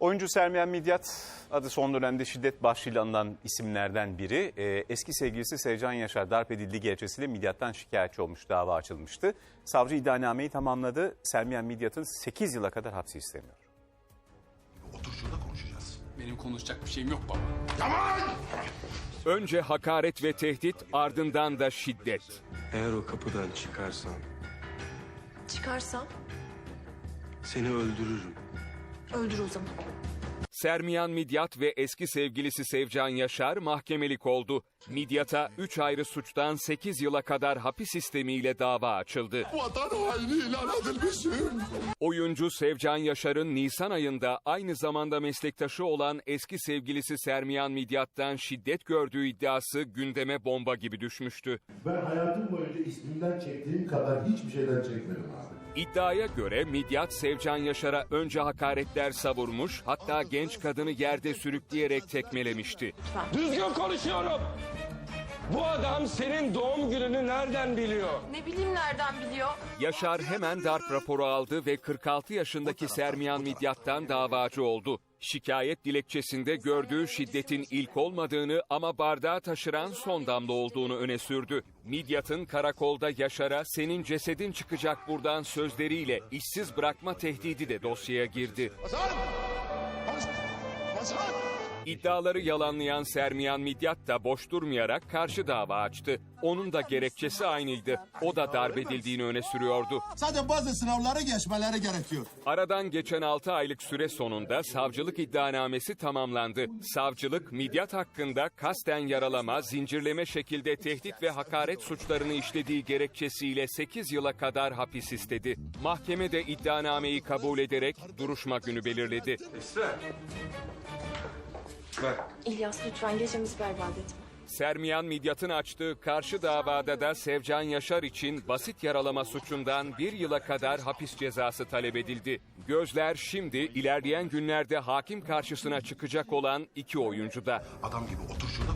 Oyuncu Sermiyen Midyat adı son dönemde şiddet başlığıyla anılan isimlerden biri. Ee, eski sevgilisi Sevcan Yaşar darp edildiği gerekçesiyle Midyat'tan şikayetçi olmuş, dava açılmıştı. Savcı iddianameyi tamamladı. Sermiyen Midyat'ın 8 yıla kadar hapsi isteniyor. Otur şurada konuşacağız. Benim konuşacak bir şeyim yok baba. Önce hakaret ve tehdit ardından da şiddet. Eğer o kapıdan çıkarsan Çıkarsam seni öldürürüm. Öldür o zaman. Sermiyan Midyat ve eski sevgilisi Sevcan Yaşar mahkemelik oldu. Midyat'a 3 ayrı suçtan 8 yıla kadar hapis sistemiyle dava açıldı. Vatan haini ilan edilmişim. Oyuncu Sevcan Yaşar'ın Nisan ayında aynı zamanda meslektaşı olan eski sevgilisi Sermiyan Midyat'tan şiddet gördüğü iddiası gündeme bomba gibi düşmüştü. Ben hayatım boyunca ismimden çektiğim kadar hiçbir şeyden çekmedim abi. İddiaya göre Midyat Sevcan Yaşar'a önce hakaretler savurmuş hatta genç kadını yerde sürükleyerek tekmelemişti. Düzgün konuşuyorum. Bu adam senin doğum gününü nereden biliyor? Ne bileyim nereden biliyor? Yaşar hemen darp raporu aldı ve 46 yaşındaki Sermiyan Midyat'tan davacı oldu. Şikayet dilekçesinde gördüğü şiddetin ilk olmadığını ama bardağı taşıran son damla olduğunu öne sürdü. Midyat'ın karakolda Yaşar'a senin cesedin çıkacak buradan sözleriyle işsiz bırakma tehdidi de dosyaya girdi. Hasan! Hasan! İddiaları yalanlayan Sermiyan Midyat da boş durmayarak karşı dava açtı. Onun da gerekçesi aynıydı. O da darp edildiğini öne sürüyordu. Sadece bazı sınavları geçmeleri gerekiyor. Aradan geçen 6 aylık süre sonunda savcılık iddianamesi tamamlandı. Savcılık Midyat hakkında kasten yaralama, zincirleme şekilde tehdit ve hakaret suçlarını işlediği gerekçesiyle 8 yıla kadar hapis istedi. Mahkeme de iddianameyi kabul ederek duruşma günü belirledi. Esra. Ver. İlyas lütfen gecemizi berbat etme. Sermiyan Midyat'ın açtığı karşı davada da Sevcan Yaşar için basit yaralama suçundan bir yıla kadar hapis cezası talep edildi. Gözler şimdi ilerleyen günlerde hakim karşısına çıkacak olan iki oyuncuda. Adam gibi otur şurada